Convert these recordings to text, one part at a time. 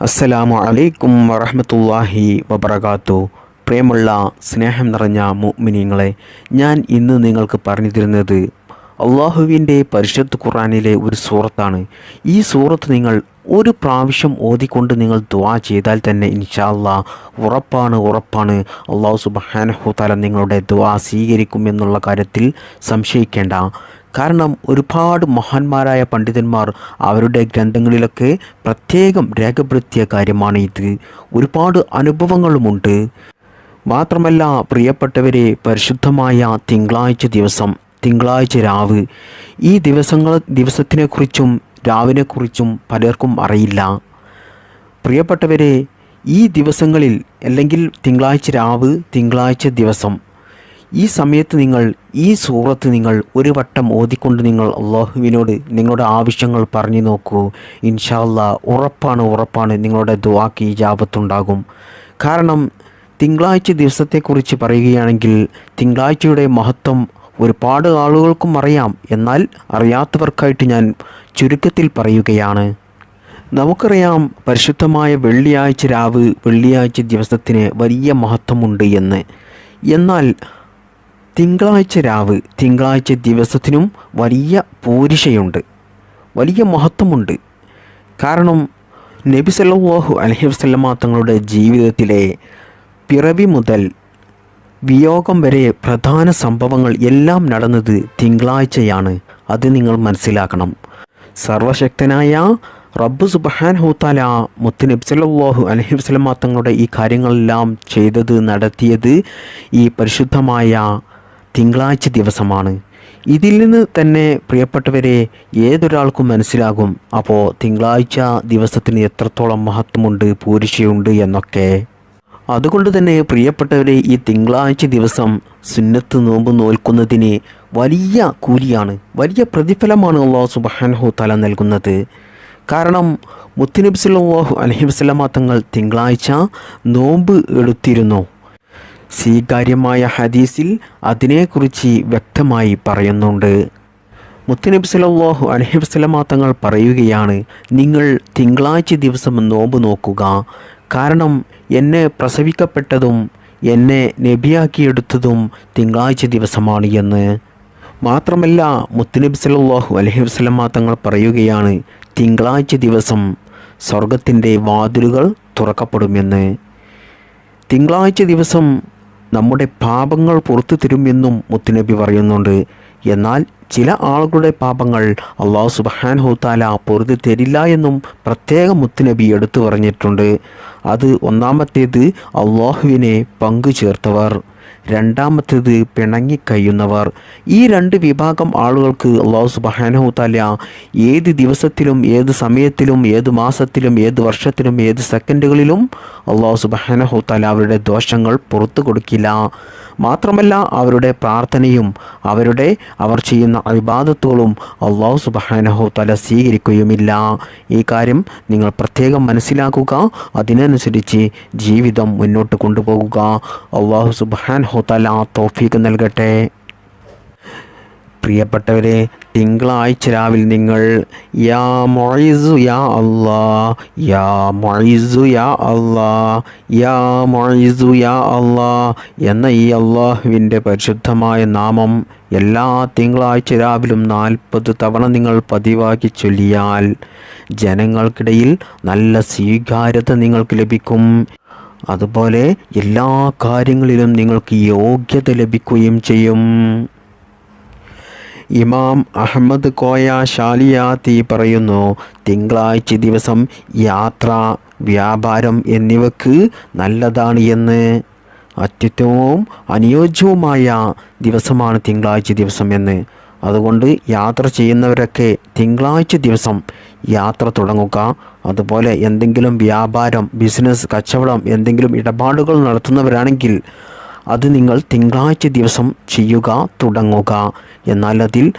അസ്സലാമു അലൈക്കും വറഹമത്തല്ലാഹി വബർക്കാത്തു പ്രിയമുള്ള സ്നേഹം നിറഞ്ഞ മുഅ്മിനീങ്ങളെ ഞാൻ ഇന്ന് നിങ്ങൾക്ക് പറഞ്ഞു തരുന്നത് അള്ളാഹുവിന്റെ പരിശുദ്ധ ഖുർആനിലെ ഒരു സൂറത്താണ്. ഈ സൂറത്ത് നിങ്ങൾ ഒരു പ്രാവശ്യം ഓതിക്കൊണ്ട് നിങ്ങൾ ദുആ ചെയ്താൽ തന്നെ ഇൻഷാ അല്ലാ ഉറപ്പാണ് ഉറപ്പാണ് അള്ളാഹു സുബ്ഹാനഹു തആല നിങ്ങളുടെ ദുആ സ്വീകരിക്കും എന്നുള്ള കാര്യത്തിൽ സംശയിക്കേണ്ട. കാരണം ഒരുപാട് മഹാന്മാരായ പണ്ഡിതന്മാർ അവരുടെ ഗ്രന്ഥങ്ങളിലൊക്കെ പ്രത്യേകം രേഖപ്പെടുത്തിയ കാര്യമാണ് ഇത്. ഒരുപാട് അനുഭവങ്ങളുമുണ്ട്. മാത്രമല്ല പ്രിയപ്പെട്ടവരെ പരിശുദ്ധമായ തിങ്കളാഴ്ച ദിവസം തിങ്കളാഴ്ച രാവ്. ഈ ദിവസങ്ങൾ ദിവസത്തിനെക്കുറിച്ചും രാവിനെക്കുറിച്ചും പലർക്കും അറിയില്ല. പ്രിയപ്പെട്ടവരെ ഈ ദിവസങ്ങളിൽ അല്ലെങ്കിൽ തിങ്കളാഴ്ച രാവ് തിങ്കളാഴ്ച ദിവസം ഈ സമയത്ത് നിങ്ങൾ ഈ സൂറത്ത് നിങ്ങൾ ഒരു വട്ടം ഓതിക്കൊണ്ട് നിങ്ങൾ അള്ളാഹുവിനോട് നിങ്ങളുടെ ആവശ്യങ്ങൾ പറഞ്ഞു നോക്കൂ. ഇൻഷാല്ല ഉറപ്പാണ് ഉറപ്പാണ് നിങ്ങളുടെ ദുവാക്ക് ഈജാപത്തുണ്ടാകും കാരണം തിങ്കളാഴ്ച ദിവസത്തെക്കുറിച്ച് പറയുകയാണെങ്കിൽ തിങ്കളാഴ്ചയുടെ മഹത്വം ഒരുപാട് ആളുകൾക്കും അറിയാം. എന്നാൽ അറിയാത്തവർക്കായിട്ട് ഞാൻ ചുരുക്കത്തിൽ പറയുകയാണ്. നമുക്കറിയാം പരിശുദ്ധമായ വെള്ളിയാഴ്ച രാവ് വെള്ളിയാഴ്ച ദിവസത്തിന് വലിയ മഹത്വമുണ്ട് എന്ന്. എന്നാൽ തിങ്കളാഴ്ച രാവ് തിങ്കളാഴ്ച ദിവസത്തിനും വലിയ പൂരിഷയുണ്ട്. വലിയ മഹത്വമുണ്ട്. കാരണം നബി സല്ലാഹു അലഹി വസല്ലമ തങ്ങളുടെ ജീവിതത്തിലെ പിറവി മുതൽ വിയോഗം വരെ പ്രധാന സംഭവങ്ങൾ എല്ലാം നടന്നത് തിങ്കളാഴ്ചയാണ്. അത് നിങ്ങൾ മനസ്സിലാക്കണം. സർവശക്തനായ റബ്ബ് സുബഹാൻ ഹൂത്താല മുത്ത് നബി സല്ലല്ലാഹു അലൈഹി വസല്ലമ തങ്ങളുടെ ഈ കാര്യങ്ങളെല്ലാം ചെയ്തത് നടത്തിയത് ഈ പരിശുദ്ധമായ തിങ്കളാഴ്ച ദിവസമാണ്. ഇതിൽ നിന്ന് തന്നെ പ്രിയപ്പെട്ടവരെ ഏതൊരാൾക്കും മനസ്സിലാകും അപ്പോൾ തിങ്കളാഴ്ച ദിവസത്തിന് എത്രത്തോളം മഹത്വമുണ്ട് പൂരിശയുണ്ട് എന്നൊക്കെ. അതുകൊണ്ട് തന്നെ പ്രിയപ്പെട്ടവരെ ഈ തിങ്കളാഴ്ച ദിവസം സുന്നത്ത് നോമ്പ് നോൽക്കുന്നതിന് വലിയ കൂലിയാണ് വലിയ പ്രതിഫലമാണ് അള്ളാഹു സുബാൻഹു തല നൽകുന്നത്. കാരണം മുത്തുനബി അലഹി വസല്ലമ തങ്ങൾ തിങ്കളാഴ്ച നോമ്പ് എടുത്തിരുന്നു. സ്വീകാര്യമായ ഹദീസിൽ അതിനെക്കുറിച്ച് വ്യക്തമായി പറയുന്നുണ്ട്. മുത്തനബി സല്ലല്ലാഹു അലൈഹി വസല്ലമ തങ്ങൾ പറയുകയാണ് നിങ്ങൾ തിങ്കളാഴ്ച ദിവസം നോമ്പ് നോക്കുക. കാരണം എന്നെ പ്രസവിക്കപ്പെട്ടതും എന്നെ നബിയാക്കിയെടുത്തതും തിങ്കളാഴ്ച ദിവസമാണ് എന്ന്. മാത്രമല്ല മുത്തനബി സല്ലല്ലാഹു അലൈഹി വസല്ലമ തങ്ങൾ പറയുകയാണ് തിങ്കളാഴ്ച ദിവസം സ്വർഗത്തിന്റെ വാതിലുകൾ തുറക്കപ്പെടുമെന്ന്. തിങ്കളാഴ്ച ദിവസം നമ്മുടെ പാപങ്ങൾ പുറത്തു തരുമെന്നും മുത്തുനബി പറയുന്നുണ്ട്. എന്നാൽ ചില ആളുകളുടെ പാപങ്ങൾ അള്ളാഹു സുബാൻ ഹുത്താല പൊറുതി തരില്ല എന്നും പ്രത്യേകം മുത്തുനബി എടുത്തു പറഞ്ഞിട്ടുണ്ട്. അത് ഒന്നാമത്തേത് അള്ളാഹുവിനെ പങ്കു ചേർത്തവർ രണ്ടാമത്തേത് പിണങ്ങിക്കഴിയുന്നവർ ഈ രണ്ട് വിഭാഗം ആളുകൾക്ക് അള്ളാഹു സുബ്ഹാനഹു താല ഏത് ദിവസത്തിലും ഏത് സമയത്തിലും ഏത് മാസത്തിലും ഏത് വർഷത്തിലും ഏത് സെക്കൻഡുകളിലും അള്ളാഹു സുബ്ഹാനഹു താല അവരുടെ ദോഷങ്ങൾ പുറത്തു കൊടുക്കില്ല. മാത്രമല്ല അവരുടെ പ്രാർത്ഥനയും അവരുടെ അവർ ചെയ്യുന്ന അഭിബാധത്തുകളും അള്ളാഹു സുബ്ഹാനഹു തല സ്വീകരിക്കുകയുമില്ല. ഈ കാര്യം നിങ്ങൾ പ്രത്യേകം മനസ്സിലാക്കുക. അതിനനുസരിച്ച് ജീവിതം മുന്നോട്ട് കൊണ്ടുപോകുക. അള്ളാഹു സുബാൻഹു തല തോഫീക്ക് നൽകട്ടെ. പ്രിയപ്പെട്ടവരെ തിങ്കളാഴ്ച രാവിലെ നിങ്ങൾ യാ മൊയ്സു യാ അള്ളാ യാ മൊയ്സു യാ അള്ളാ യാ മൊയ്സു യാ അള്ളാ എന്ന ഈ അള്ളാഹുവിന്റെ പരിശുദ്ധമായ നാമം എല്ലാ തിങ്കളാഴ്ച രാവിലും നാൽപ്പത് തവണ നിങ്ങൾ പതിവാക്കി ചൊല്ലിയാൽ ജനങ്ങൾക്കിടയിൽ നല്ല സ്വീകാര്യത നിങ്ങൾക്ക് ലഭിക്കും. അതുപോലെ എല്ലാ കാര്യങ്ങളിലും നിങ്ങൾക്ക് യോഗ്യത ലഭിക്കുകയും ചെയ്യും. ഇമാം അഹമ്മദ് കോയ ഷാലിയാത്തി പറയുന്നു തിങ്കളാഴ്ച ദിവസം യാത്ര വ്യാപാരം എന്നിവക്ക് നല്ലതാണ് എന്ന്. അത്യുത്തമവും അനുയോജ്യവുമായ ദിവസമാണ് തിങ്കളാഴ്ച ദിവസം എന്ന്. അതുകൊണ്ട് യാത്ര ചെയ്യുന്നവരൊക്കെ തിങ്കളാഴ്ച ദിവസം യാത്ര തുടങ്ങുക അതുപോലെ എന്തെങ്കിലും വ്യാപാരം ബിസിനസ് കച്ചവടം എന്തെങ്കിലും ഇടപാടുകൾ നടത്തുന്നവരാണെങ്കിൽ അത് നിങ്ങൾ തിങ്കളാഴ്ച ദിവസം ചെയ്യുക തുടങ്ങുക. എന്നാൽ അതിൽ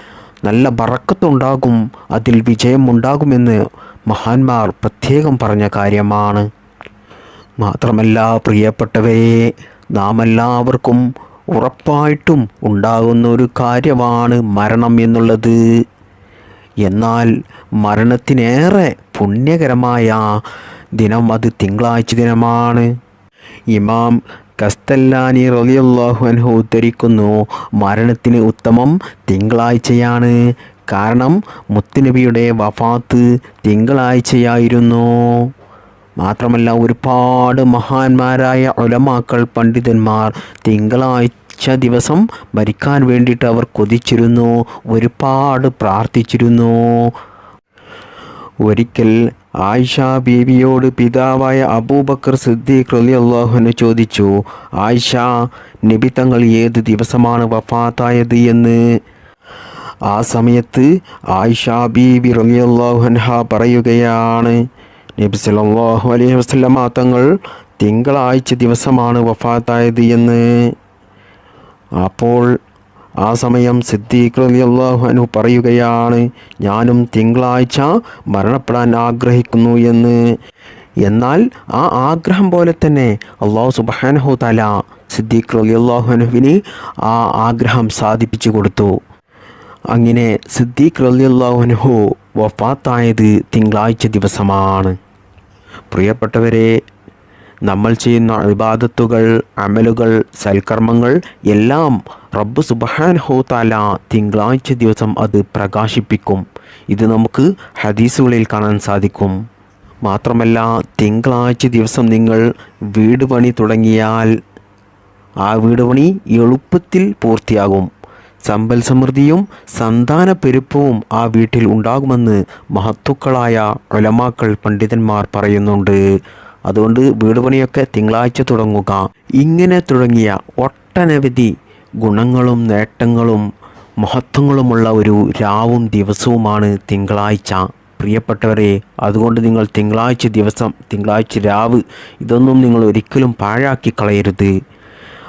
നല്ല വറക്കത്തുണ്ടാകും അതിൽ വിജയമുണ്ടാകുമെന്ന് മഹാന്മാർ പ്രത്യേകം പറഞ്ഞ കാര്യമാണ്. മാത്രമല്ല പ്രിയപ്പെട്ടവയെ നാം എല്ലാവർക്കും ഉറപ്പായിട്ടും ഉണ്ടാകുന്ന ഒരു കാര്യമാണ് മരണം എന്നുള്ളത്. എന്നാൽ മരണത്തിനേറെ പുണ്യകരമായ ദിനം അത് തിങ്കളാഴ്ച ദിനമാണ്. ഇമാം കസ്തല്ലാനി റളിയല്ലാഹു അൻഹു ഉദ്ധരിക്കുന്നു മരണത്തിന് ഉത്തമം തിങ്കളാഴ്ചയാണ്. കാരണം മുത്തുനബിയുടെ വഫാത്ത് തിങ്കളാഴ്ചയായിരുന്നു. മാത്രമല്ല ഒരുപാട് മഹാന്മാരായ ഒലമാക്കൾ പണ്ഡിതന്മാർ തിങ്കളാഴ്ച ദിവസം മരിക്കാൻ വേണ്ടിയിട്ട് അവർ കൊതിച്ചിരുന്നു ഒരുപാട് പ്രാർത്ഥിച്ചിരുന്നു. ഒരിക്കൽ ആയിഷ ബീവിയോട് പിതാവായ അബൂബക്കർ സിദ്ദീഖ് റളിയല്ലാഹുവിന് ചോദിച്ചു ആയിഷ നബി തങ്ങൾ ഏത് ദിവസമാണ് വഫാത്തായത് എന്ന്? ആ സമയത്ത് ആയിഷ ബീബി റലി അള്ളാഹുഹൻഹ പറയുകയാണ് നബി സല്ലല്ലാഹു അലൈഹി വസല്ലമ തങ്ങൾ തിങ്കളാഴ്ച ദിവസമാണ് വഫാത്തായത് എന്ന്. അപ്പോൾ ആ സമയം സിദ്ദീഖ് റളിയല്ലാഹു അൻഹു പറയുകയാണ് ഞാനും തിങ്കളാഴ്ച മരണപ്പെടാൻ ആഗ്രഹിക്കുന്നു എന്ന്. എന്നാൽ ആ ആഗ്രഹം പോലെ തന്നെ അള്ളാഹു സുബ്ഹാനഹു തല സിദ്ദീഖ് റളിയല്ലാഹു അൻഹുവിന് ആ ആഗ്രഹം സാധിപ്പിച്ചു കൊടുത്തു. അങ്ങനെ സിദ്ദീഖ് റളിയല്ലാഹു അൻഹു വഫാത്തായത് തിങ്കളാഴ്ച ദിവസമാണ്. പ്രിയപ്പെട്ടവരെ നമ്മൾ ചെയ്യുന്ന ഇബാദത്തുകൾ അമലുകൾ സൽക്കർമ്മങ്ങൾ എല്ലാം റബ്ബ് സുബ്ഹാനഹു താല തിങ്കളാഴ്ച ദിവസം അത് പ്രകാശിപ്പിക്കും. ഇത് നമുക്ക് ഹദീസുകളിൽ കാണാൻ സാധിക്കും. മാത്രമല്ല തിങ്കളാഴ്ച ദിവസം നിങ്ങൾ വീട് പണി തുടങ്ങിയാൽ ആ വീട് പണി എളുപ്പത്തിൽ പൂർത്തിയാകും. സമ്പൽ സമൃദ്ധിയും സന്താന പെരുപ്പവും ആ വീട്ടിൽ ഉണ്ടാകുമെന്ന് മഹത്തുക്കളായ ഒലമാക്കൾ പണ്ഡിതന്മാർ പറയുന്നുണ്ട്. അതുകൊണ്ട് വീട് പണിയൊക്കെ തിങ്കളാഴ്ച തുടങ്ങുക. ഇങ്ങനെ തുടങ്ങിയ ഒട്ടനവധി ഗുണങ്ങളും നേട്ടങ്ങളും മഹത്വങ്ങളുമുള്ള ഒരു രാവും ദിവസവുമാണ് തിങ്കളാഴ്ച. പ്രിയപ്പെട്ടവരെ അതുകൊണ്ട് നിങ്ങൾ തിങ്കളാഴ്ച ദിവസം തിങ്കളാഴ്ച രാവ് ഇതൊന്നും നിങ്ങൾ ഒരിക്കലും പാഴാക്കി കളയരുത്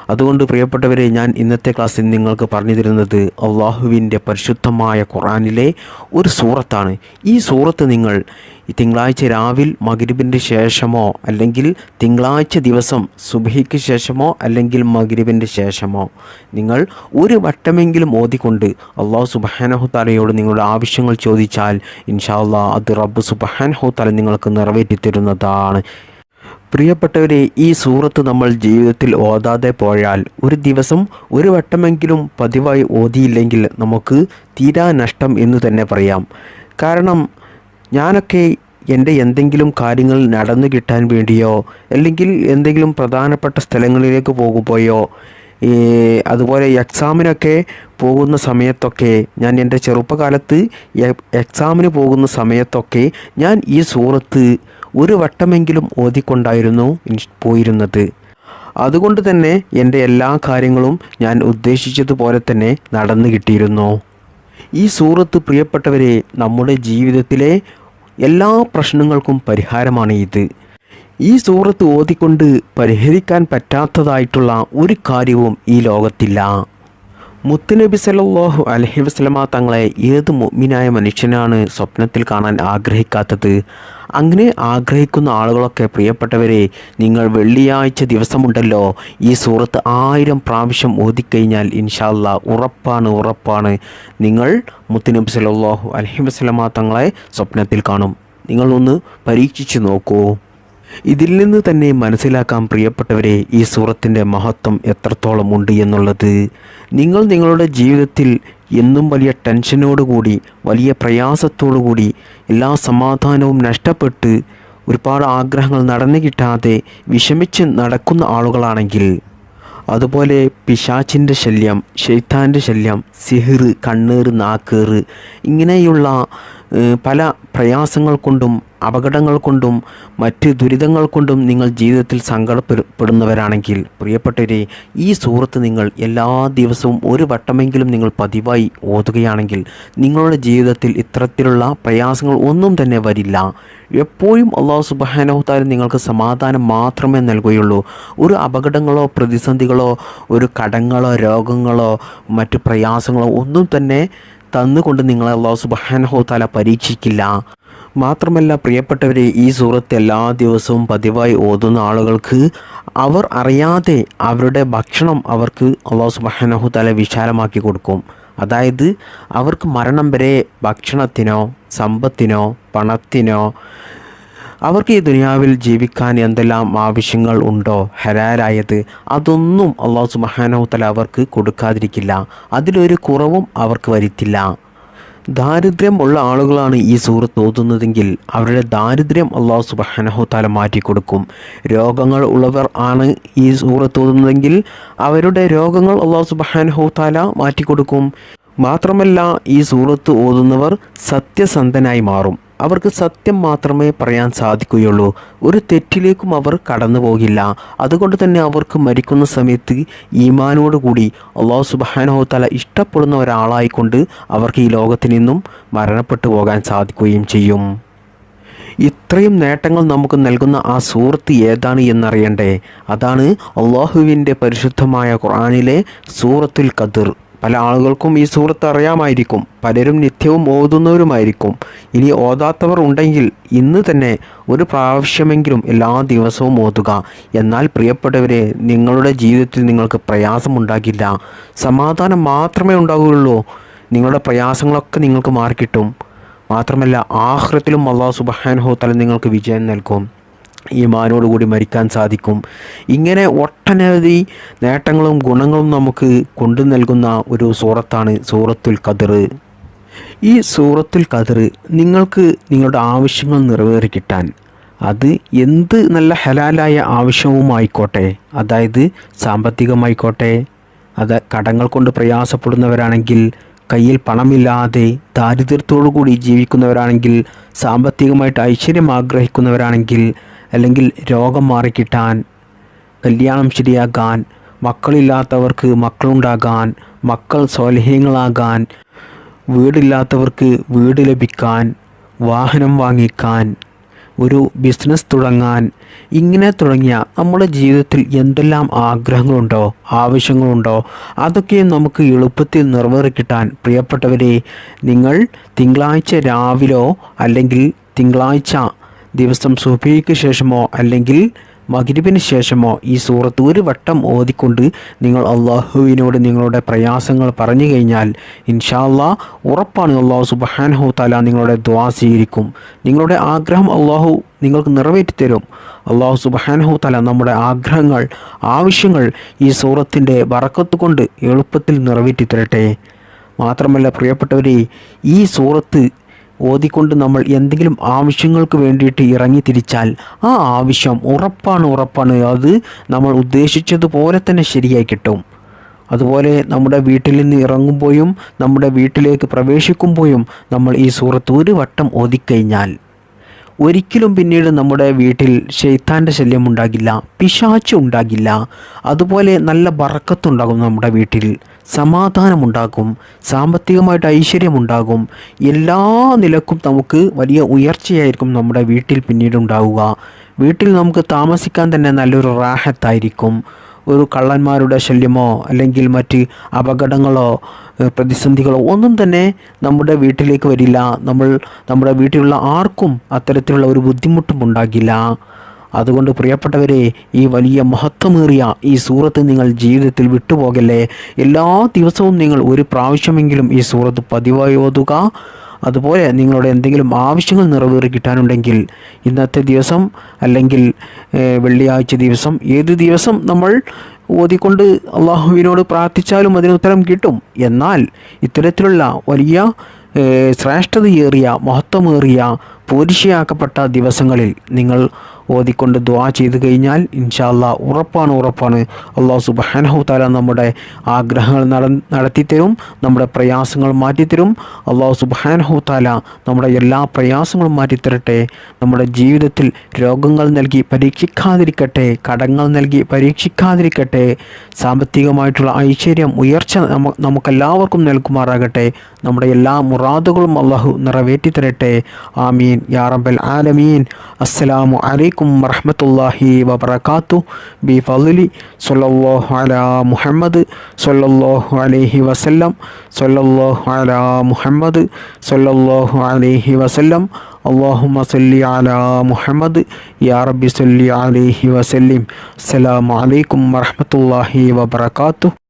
അതുകൊണ്ട് പ്രിയപ്പെട്ടവരെ ഞാൻ ഇന്നത്തെ ക്ലാസ്സിൽ നിങ്ങൾക്ക് പറഞ്ഞു തരുന്നത് അള്ളാഹുവിന്റെ പരിശുദ്ധമായ ഖുറാനിലെ ഒരു സൂറത്താണ്. ഈ സൂറത്ത് നിങ്ങൾ തിങ്കളാഴ്ച രാവിൽ മകരിബിന്റെ ശേഷമോ അല്ലെങ്കിൽ തിങ്കളാഴ്ച ദിവസം സുബഹിക്ക് ശേഷമോ അല്ലെങ്കിൽ മകരിബിന്റെ ശേഷമോ നിങ്ങൾ ഒരു വട്ടമെങ്കിലും ഓതിക്കൊണ്ട് അള്ളാഹു സുബഹാനഹു താലയോട് നിങ്ങളുടെ ആവശ്യങ്ങൾ ചോദിച്ചാൽ ഇൻഷാ അള്ളാഹ് അത് റബ്ബ് സുബഹാനഹു താല നിങ്ങൾക്ക് നിറവേറ്റി തരുന്നതാണ് പ്രിയപ്പെട്ടവരെ ഈ സൂറത്ത് നമ്മൾ ജീവിതത്തിൽ ഓതാതെ പോയാൽ ഒരു ദിവസം ഒരു വട്ടമെങ്കിലും പതിവായി ഓതിയില്ലെങ്കിൽ നമുക്ക് തീരാ നഷ്ടം എന്ന് തന്നെ പറയാം. കാരണം ഞാനൊക്കെ എന്റെ എന്തെങ്കിലും കാര്യങ്ങൾ നടന്നു കിട്ടാൻ വേണ്ടിയോ അല്ലെങ്കിൽ എന്തെങ്കിലും പ്രധാനപ്പെട്ട സ്ഥലങ്ങളിലേക്ക് പോകുമ്പോയോ അതുപോലെ എക്സാമിനൊക്കെ പോകുന്ന സമയത്തൊക്കെ ഞാൻ എന്റെ ചെറുപ്പകാലത്ത് എക്സാമിന് പോകുന്ന സമയത്തൊക്കെ ഞാൻ ഈ സൂറത്ത് ഒരു വട്ടമെങ്കിലും ഓതിക്കൊണ്ടായിരുന്നു പോയിരുന്നത്. അതുകൊണ്ട് തന്നെ എന്റെ എല്ലാ കാര്യങ്ങളും ഞാൻ ഉദ്ദേശിച്ചതുപോലെ തന്നെ നടന്നു കിട്ടിയിരുന്നു. ഈ സൂറത്ത് പ്രിയപ്പെട്ടവരെ നമ്മുടെ ജീവിതത്തിലെ എല്ലാ പ്രശ്നങ്ങൾക്കും പരിഹാരമാണ് ഇത്. ഈ സൂറത്ത് ഓതിക്കൊണ്ട് പരിഹരിക്കാൻ പറ്റാത്തതായിട്ടുള്ള ഒരു കാര്യവും ഈ ലോകത്തില്ല. മുത്തുനബി സല്ലല്ലാഹു അലഹി വസ്ലമ തങ്ങളെ ഏത് മുഗ്മിനായ മനുഷ്യനാണ് സ്വപ്നത്തിൽ കാണാൻ ആഗ്രഹിക്കാത്തത്? അങ്ങനെ ആഗ്രഹിക്കുന്ന ആളുകളൊക്കെ പ്രിയപ്പെട്ടവരെ നിങ്ങൾ വെള്ളിയാഴ്ച ദിവസമുണ്ടല്ലോ. ഈ സൂറത്ത് ആയിരം പ്രാവശ്യം ഓതിക്കഴിഞ്ഞാൽ ഇൻഷാല്ല ഉറപ്പാണ് ഉറപ്പാണ്. നിങ്ങൾ മുത്തുനബി സല്ലല്ലാഹു അലഹി വസ്ലമ തങ്ങളെ സ്വപ്നത്തിൽ കാണും. നിങ്ങളൊന്ന് പരീക്ഷിച്ചു നോക്കൂ. ഇതിൽ നിന്ന് തന്നെ മനസ്സിലാക്കാൻ പ്രിയപ്പെട്ടവരെ ഈ സൂറത്തിന്റെ മഹത്വം എത്രത്തോളം ഉണ്ട് എന്നുള്ളത് നിങ്ങൾ നിങ്ങളുടെ ജീവിതത്തിൽ എന്നും വലിയ ടെൻഷനോടുകൂടി വലിയ പ്രയാസത്തോടുകൂടി എല്ലാ സമാധാനവും നഷ്ടപ്പെട്ട് ഒരുപാട് ആഗ്രഹങ്ങൾ നടന്നു കിട്ടാതെ വിഷമിച്ച് നടക്കുന്ന ആളുകളാണെങ്കിൽ അതുപോലെ പിശാച്ചിന്റെ ശല്യം ഷെയ്ത്താന്റെ ശല്യം സിഹിർ കണ്ണേറ് നാക്കേറ് ഇങ്ങനെയുള്ള പല പ്രയാസങ്ങൾ കൊണ്ടും അപകടങ്ങൾ കൊണ്ടും മറ്റ് ദുരിതങ്ങൾ കൊണ്ടും നിങ്ങൾ ജീവിതത്തിൽ സങ്കടപ്പെടുന്നവരാണെങ്കിൽ പ്രിയപ്പെട്ടവരെ ഈ സൂറത്ത് നിങ്ങൾ എല്ലാ ദിവസവും ഒരു വട്ടമെങ്കിലും നിങ്ങൾ പതിവായി ഓതുകയാണെങ്കിൽ നിങ്ങളുടെ ജീവിതത്തിൽ ഇത്തരത്തിലുള്ള പ്രയാസങ്ങൾ ഒന്നും തന്നെ വരില്ല. എപ്പോഴും അള്ളാഹു സുബാനോത്താൽ നിങ്ങൾക്ക് സമാധാനം മാത്രമേ നൽകുകയുള്ളൂ. ഒരു അപകടങ്ങളോ പ്രതിസന്ധികളോ ഒരു കടങ്ങളോ രോഗങ്ങളോ മറ്റു പ്രയാസങ്ങളോ ഒന്നും തന്നെ തന്നുകൊണ്ട് നിങ്ങളെ അള്ളാഹു സുബാനഹോത്താല പരീക്ഷിക്കില്ല. മാത്രമല്ല പ്രിയപ്പെട്ടവരെ ഈ സൂറത്ത് എല്ലാ ദിവസവും പതിവായി ഓതുന്ന ആളുകൾക്ക് അവർ അറിയാതെ അവരുടെ ഭക്ഷണം അവർക്ക് അള്ളാഹു സുബാനഹു തല വിശാലമാക്കി കൊടുക്കും. അതായത് അവർക്ക് മരണം വരെ ഭക്ഷണത്തിനോ സമ്പത്തിനോ പണത്തിനോ അവർക്ക് ഈ ദുനിയാവിൽ ജീവിക്കാൻ എന്തെല്ലാം ആവശ്യങ്ങൾ ഉണ്ടോ ഹരാലായത് അതൊന്നും അള്ളാഹു സുബാനഹു തല അവർക്ക് കൊടുക്കാതിരിക്കില്ല. അതിലൊരു കുറവും അവർക്ക് വരുത്തില്ല. ദാരിദ്ര്യം ഉള്ള ആളുകളാണ് ഈ സൂറത്ത് ഓതുന്നതെങ്കിൽ അവരുടെ ദാരിദ്ര്യം അള്ളാഹു മാറ്റി മാറ്റിക്കൊടുക്കും. രോഗങ്ങൾ ഉള്ളവർ ആണ് ഈ സൂറത്ത് ഓതുന്നതെങ്കിൽ അവരുടെ രോഗങ്ങൾ അള്ളാഹു മാറ്റി മാറ്റിക്കൊടുക്കും. മാത്രമല്ല ഈ സൂറത്ത് ഓതുന്നവർ സത്യസന്ധനായി മാറും. അവർക്ക് സത്യം മാത്രമേ പറയാൻ സാധിക്കുകയുള്ളൂ. ഒരു തെറ്റിലേക്കും അവർ കടന്നു പോകില്ല അതുകൊണ്ട് തന്നെ അവർക്ക് മരിക്കുന്ന സമയത്ത് ഈമാനോട് ഈമാനോടുകൂടി അള്ളാഹു സുബാനോ തല ഇഷ്ടപ്പെടുന്ന ഒരാളായിക്കൊണ്ട് അവർക്ക് ഈ ലോകത്തിൽ നിന്നും മരണപ്പെട്ടു പോകാൻ സാധിക്കുകയും ചെയ്യും. ഇത്രയും നേട്ടങ്ങൾ നമുക്ക് നൽകുന്ന ആ സൂറത്ത് ഏതാണ് എന്നറിയണ്ടേ? അതാണ് അള്ളാഹുവിന്റെ പരിശുദ്ധമായ ഖുർആാനിലെ സൂറത്തുൽ ഖദർ. പല ആളുകൾക്കും ഈ സൂറത്ത് അറിയാമായിരിക്കും. പലരും നിത്യവും ഓതുന്നവരുമായിരിക്കും. ഇനി ഓതാത്തവർ ഉണ്ടെങ്കിൽ ഇന്ന് തന്നെ ഒരു പ്രാവശ്യമെങ്കിലും എല്ലാ ദിവസവും ഓതുക. എന്നാൽ പ്രിയപ്പെട്ടവരെ നിങ്ങളുടെ ജീവിതത്തിൽ നിങ്ങൾക്ക് പ്രയാസമുണ്ടാകില്ല. സമാധാനം മാത്രമേ ഉണ്ടാകുകയുള്ളൂ നിങ്ങളുടെ പ്രയാസങ്ങളൊക്കെ നിങ്ങൾക്ക് മാറിക്കിട്ടും. മാത്രമല്ല ആഹ്രത്തിലും അള്ളാഹു സുബഹാൻ തല നിങ്ങൾക്ക് വിജയം നൽകും. ഈമാനോടുകൂടി മരിക്കാൻ സാധിക്കും. ഇങ്ങനെ ഒട്ടനവധി നേട്ടങ്ങളും ഗുണങ്ങളും നമുക്ക് കൊണ്ടു നൽകുന്ന ഒരു സൂറത്താണ് സൂറത്തുൽ ഖദർ. ഈ സൂറത്തുൽ ഖദർ നിങ്ങൾക്ക് നിങ്ങളുടെ ആവശ്യങ്ങൾ നിറവേറി കിട്ടാൻ അത് എന്ത് നല്ല ഹലാലായ ആവശ്യവുമായിക്കോട്ടെ അതായത് സാമ്പത്തികമായിക്കോട്ടെ അത് കടങ്ങൾ കൊണ്ട് പ്രയാസപ്പെടുന്നവരാണെങ്കിൽ കയ്യിൽ പണമില്ലാതെ ദാരിദ്ര്യത്തോടു കൂടി ജീവിക്കുന്നവരാണെങ്കിൽ സാമ്പത്തികമായിട്ട് ഐശ്വര്യം ആഗ്രഹിക്കുന്നവരാണെങ്കിൽ അല്ലെങ്കിൽ രോഗം മാറിക്കിട്ടാൻ കല്യാണം ശരിയാക്കാൻ മക്കളില്ലാത്തവർക്ക് മക്കളുണ്ടാകാൻ മക്കൾ സൗലഹ്യങ്ങളാകാൻ വീടില്ലാത്തവർക്ക് വീട് ലഭിക്കാൻ വാഹനം വാങ്ങിക്കാൻ ഒരു ബിസിനസ് തുടങ്ങാൻ ഇങ്ങനെ തുടങ്ങിയ നമ്മുടെ ജീവിതത്തിൽ എന്തെല്ലാം ആഗ്രഹങ്ങളുണ്ടോ ആവശ്യങ്ങളുണ്ടോ അതൊക്കെ നമുക്ക് എളുപ്പത്തിൽ നിറവേറിക്കിട്ടാൻ പ്രിയപ്പെട്ടവരെ നിങ്ങൾ തിങ്കളാഴ്ച രാവിലോ അല്ലെങ്കിൽ തിങ്കളാഴ്ച ദിവസം സുബിക്ക് ശേഷമോ അല്ലെങ്കിൽ മകരിബിന് ശേഷമോ ഈ സൂറത്ത് ഒരു വട്ടം ഓതിക്കൊണ്ട് നിങ്ങൾ അള്ളാഹുവിനോട് നിങ്ങളുടെ പ്രയാസങ്ങൾ പറഞ്ഞു കഴിഞ്ഞാൽ ഇൻഷാല്ലാ ഉറപ്പാണ് അള്ളാഹു സുബഹാനഹു താല നിങ്ങളുടെ ദ്വാ സ്വീകരിക്കും. നിങ്ങളുടെ ആഗ്രഹം അള്ളാഹു നിങ്ങൾക്ക് നിറവേറ്റി തരും. അള്ളാഹു സുബഹാനഹു താല നമ്മുടെ ആഗ്രഹങ്ങൾ ആവശ്യങ്ങൾ ഈ സൂറത്തിന്റെ വറക്കത്ത് കൊണ്ട് എളുപ്പത്തിൽ നിറവേറ്റി തരട്ടെ. മാത്രമല്ല പ്രിയപ്പെട്ടവരെ ഈ സൂറത്ത് ഓതിക്കൊണ്ട് നമ്മൾ എന്തെങ്കിലും ആവശ്യങ്ങൾക്ക് വേണ്ടിയിട്ട് ഇറങ്ങി തിരിച്ചാൽ ആ ആവശ്യം ഉറപ്പാണ് ഉറപ്പാണ്. അത് നമ്മൾ ഉദ്ദേശിച്ചതുപോലെ തന്നെ ശരിയായി കിട്ടും. അതുപോലെ നമ്മുടെ വീട്ടിൽ നിന്ന് ഇറങ്ങുമ്പോഴും നമ്മുടെ വീട്ടിലേക്ക് പ്രവേശിക്കുമ്പോഴും നമ്മൾ ഈ സൂറത്ത് ഒരു വട്ടം ഓതിക്കഴിഞ്ഞാൽ ഒരിക്കലും പിന്നീട് നമ്മുടെ വീട്ടിൽ ഷെയ്ത്താന്റെ ശല്യം ഉണ്ടാകില്ല പിശാച്ച് ഉണ്ടാകില്ല. അതുപോലെ നല്ല ബറക്കത്തുണ്ടാകും നമ്മുടെ വീട്ടിൽ. സമാധാനമുണ്ടാകും സാമ്പത്തികമായിട്ട് ഐശ്വര്യമുണ്ടാകും. എല്ലാ നിലക്കും നമുക്ക് വലിയ ഉയർച്ചയായിരിക്കും നമ്മുടെ വീട്ടിൽ പിന്നീട് ഉണ്ടാവുക. വീട്ടിൽ നമുക്ക് താമസിക്കാൻ തന്നെ നല്ലൊരു റാഹത്തായിരിക്കും. ഒരു കള്ളന്മാരുടെ ശല്യമോ അല്ലെങ്കിൽ മറ്റ് അപകടങ്ങളോ പ്രതിസന്ധികളോ ഒന്നും തന്നെ നമ്മുടെ വീട്ടിലേക്ക് വരില്ല. നമ്മൾ നമ്മുടെ വീട്ടിലുള്ള ആർക്കും അത്തരത്തിലുള്ള ഒരു ബുദ്ധിമുട്ടും ഉണ്ടാകില്ല. അതുകൊണ്ട് പ്രിയപ്പെട്ടവരെ ഈ വലിയ മഹത്വമേറിയ ഈ സൂറത്ത് നിങ്ങൾ ജീവിതത്തിൽ വിട്ടുപോകല്ലേ? എല്ലാ ദിവസവും നിങ്ങൾ ഒരു പ്രാവശ്യമെങ്കിലും ഈ സൂറത്ത് പതിവായി ഓതുക. അതുപോലെ നിങ്ങളുടെ എന്തെങ്കിലും ആവശ്യങ്ങൾ നിറവേറി കിട്ടാനുണ്ടെങ്കിൽ ഇന്നത്തെ ദിവസം അല്ലെങ്കിൽ വെള്ളിയാഴ്ച ദിവസം ഏത് ദിവസം നമ്മൾ ഓതിക്കൊണ്ട് അള്ളാഹുവിനോട് പ്രാർത്ഥിച്ചാലും അതിന് ഉത്തരം കിട്ടും. എന്നാൽ ഇത്തരത്തിലുള്ള വലിയ ശ്രേഷ്ഠതയേറിയ മഹത്വമേറിയ പോരിശയാക്കപ്പെട്ട ദിവസങ്ങളിൽ നിങ്ങൾ ഓതിക്കൊണ്ട് ദ്വാ ചെയ്തു കഴിഞ്ഞാൽ ഇൻഷാല്ല ഉറപ്പാണ് ഉറപ്പാണ്. അള്ളാഹു സുബാനഹു താല നമ്മുടെ ആഗ്രഹങ്ങൾ നട നടത്തിത്തരും നമ്മുടെ പ്രയാസങ്ങൾ മാറ്റിത്തരും. അള്ളാഹു സുബാനഹു താല നമ്മുടെ എല്ലാ പ്രയാസങ്ങളും മാറ്റിത്തരട്ടെ. നമ്മുടെ ജീവിതത്തിൽ രോഗങ്ങൾ നൽകി പരീക്ഷിക്കാതിരിക്കട്ടെ കടങ്ങൾ നൽകി പരീക്ഷിക്കാതിരിക്കട്ടെ. സാമ്പത്തികമായിട്ടുള്ള ഐശ്വര്യം ഉയർച്ച നമുക്കെല്ലാവർക്കും നൽകുമാറാകട്ടെ. നമ്മുടെ എല്ലാ മുറാദുകളും അള്ളാഹു നിറവേറ്റിത്തരട്ടെ. ആമീൻ. آمين يا رب العالمين. السلام عليكم ورحمة الله وبركاته. بفضل صلى الله على محمد صلى الله عليه وسلم. صلى الله على محمد صلى الله عليه وسلم. اللهم صل على محمد. يا رب صل عليه وسلم. السلام عليكم ورحمة الله وبركاته.